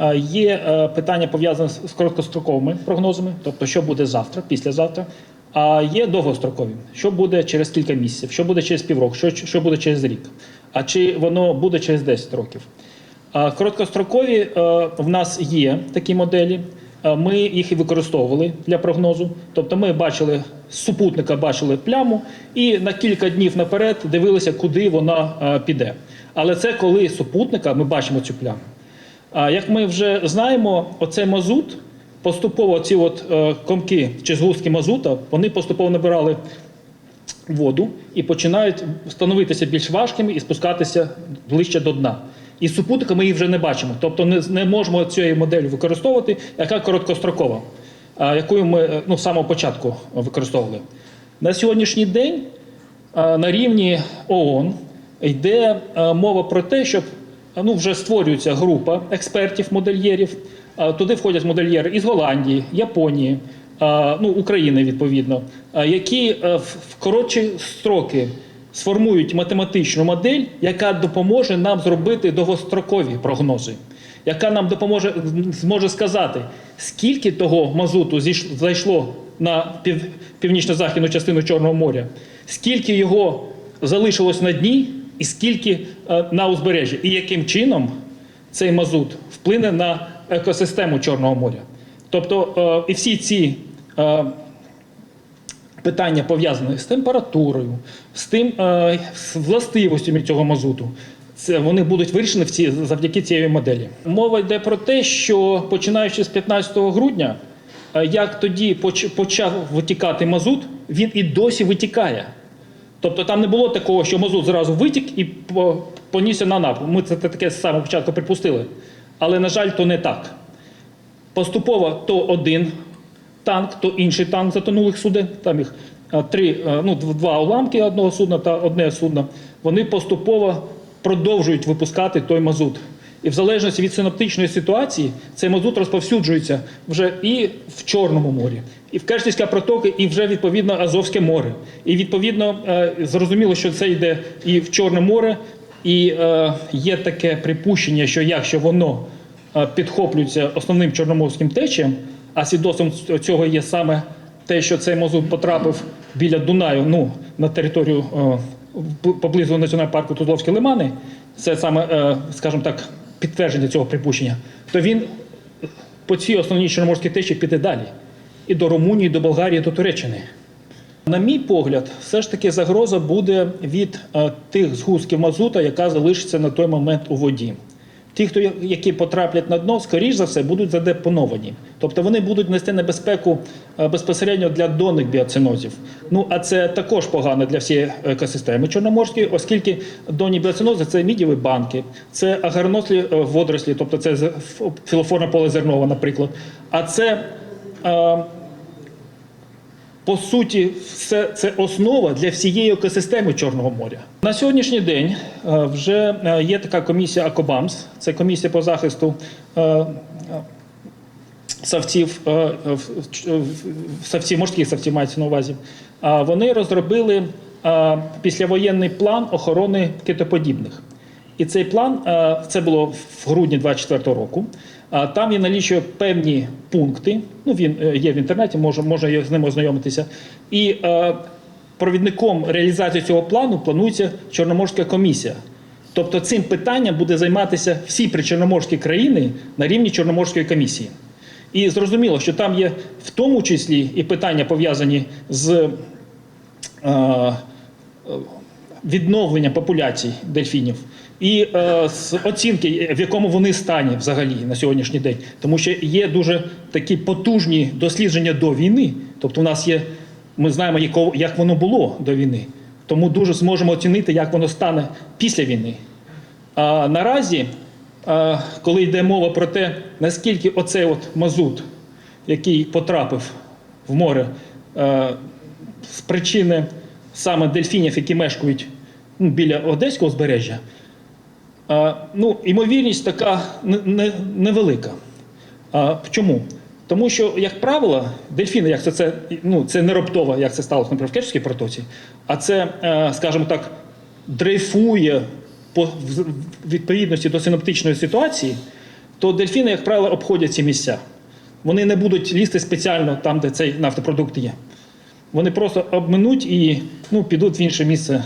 Е, Є е, питання пов'язане з короткостроковими прогнозами, тобто що буде завтра, післязавтра. А є довгострокові, що буде через кілька місяців, що буде через півроку, що, що буде через рік, а чи воно буде через 10 років. Короткострокові е, в нас є такі моделі. Ми їх і використовували для прогнозу. Тобто ми бачили супутника бачили пляму і на кілька днів наперед дивилися, куди вона піде. Але це коли супутника ми бачимо цю пляму. А як ми вже знаємо, оцей мазут поступово ці от е, комки чи згустки мазута вони поступово набирали воду і починають становитися більш важкими і спускатися ближче до дна. І супутника ми їх вже не бачимо. Тобто не, не можемо цієї моделі використовувати, яка короткострокова, яку ми е, ну, з самого початку використовували. На сьогоднішній день а, на рівні ООН йде мова про те, щоб ну, вже створюється група експертів-модельєрів. Туди входять модельєри із Голландії, Японії, ну, України відповідно, які в в коротші строки сформують математичну модель, яка допоможе нам зробити довгострокові прогнози, яка нам допоможе зможе сказати, скільки того мазуту зайшло на пів, північно-західну частину Чорного моря, скільки його залишилось на дні, і скільки е, на узбережжі, і яким чином цей мазут вплине на екосистему Чорного моря. Тобто е, і всі ці е, питання пов'язані з температурою, з тим з властивостями цього мазуту. Це вони будуть вирішені в ці, завдяки цієї моделі. Мова йде про те, що починаючи з 15 грудня, як тоді поч- почав витікати мазут, він і досі витікає. Тобто там не було такого, що мазут зразу витік і по- понісся на напрямок. Ми це таке з самого початку припустили. Але, на жаль, то не так. Поступово то один танк, то інший танк затонулих суден. Там їх три, ну, два уламки одного судна та одне судно. Вони поступово продовжують випускати той мазут. І в залежності від синоптичної ситуації цей мазут розповсюджується вже і в Чорному морі, і в Керченська протоки, і вже відповідно Азовське море. І відповідно е, зрозуміло, що це йде і в Чорне море, і е, є таке припущення, що якщо воно е, підхоплюється основним чорноморським течієм, а свідоцтвом цього є саме те, що цей мазут потрапив біля Дунаю, ну на територію поблизу національного парку Тузловські лимани, це саме, скажімо так, підтвердження цього припущення, то він по цій основній чорноморській течі піде далі. І до Румунії, і до Болгарії, і до Туреччини. На мій погляд, все ж таки загроза буде від е, тих згустків мазута, яка залишиться на той момент у воді. Ті, хто які потраплять на дно, скоріш за все, будуть задепоновані. Тобто вони будуть нести небезпеку е, безпосередньо для донних біоцинозів. Ну а це також погано для всієї екосистеми чорноморської, оскільки донні біоцинози це мідєві банки, це агаронослі е, водорослі, тобто це з- ф- філофорна полезернова, наприклад. А це е, по суті, все це основа для всієї екосистеми Чорного моря. На сьогоднішній день е, вже е, є така комісія АКОБАМС, це комісія по захисту е, савців, савців, морських савців мається на увазі. Вони розробили післявоєнний план охорони китоподібних. І цей план це було в грудні 24 року. Там він налічує певні пункти. Ну він е, є в інтернеті, може, може з ним ознайомитися. І е, провідником реалізації цього плану планується Чорноморська комісія. Тобто цим питанням буде займатися всі причорноморські країни на рівні Чорноморської комісії. І зрозуміло, що там є в тому числі і питання пов'язані з е, відновлення популяцій дельфінів і е, з оцінки, в якому вони стані взагалі на сьогоднішній день. Тому що є дуже такі потужні дослідження до війни. Тобто, у нас є, ми знаємо, як воно було до війни. Тому дуже зможемо оцінити, як воно стане після війни. А наразі, а, коли йде мова про те, наскільки оцей от мазут, який потрапив в море, е, з причини саме дельфінів, які мешкають ну, біля Одеського узбережжя, е, ну, ймовірність така не- не- невелика. А, чому? Тому що, як правило, дельфіни, як це, це, ну, це не раптово, як це сталося наприклад, в Керченській протоці, а це, е, скажімо так, дрейфує по відповідності до синоптичної ситуації, то дельфіни, як правило, обходять ці місця. Вони не будуть лізти спеціально там, де цей нафтопродукт є. Вони просто обминуть і ну, підуть в інше місце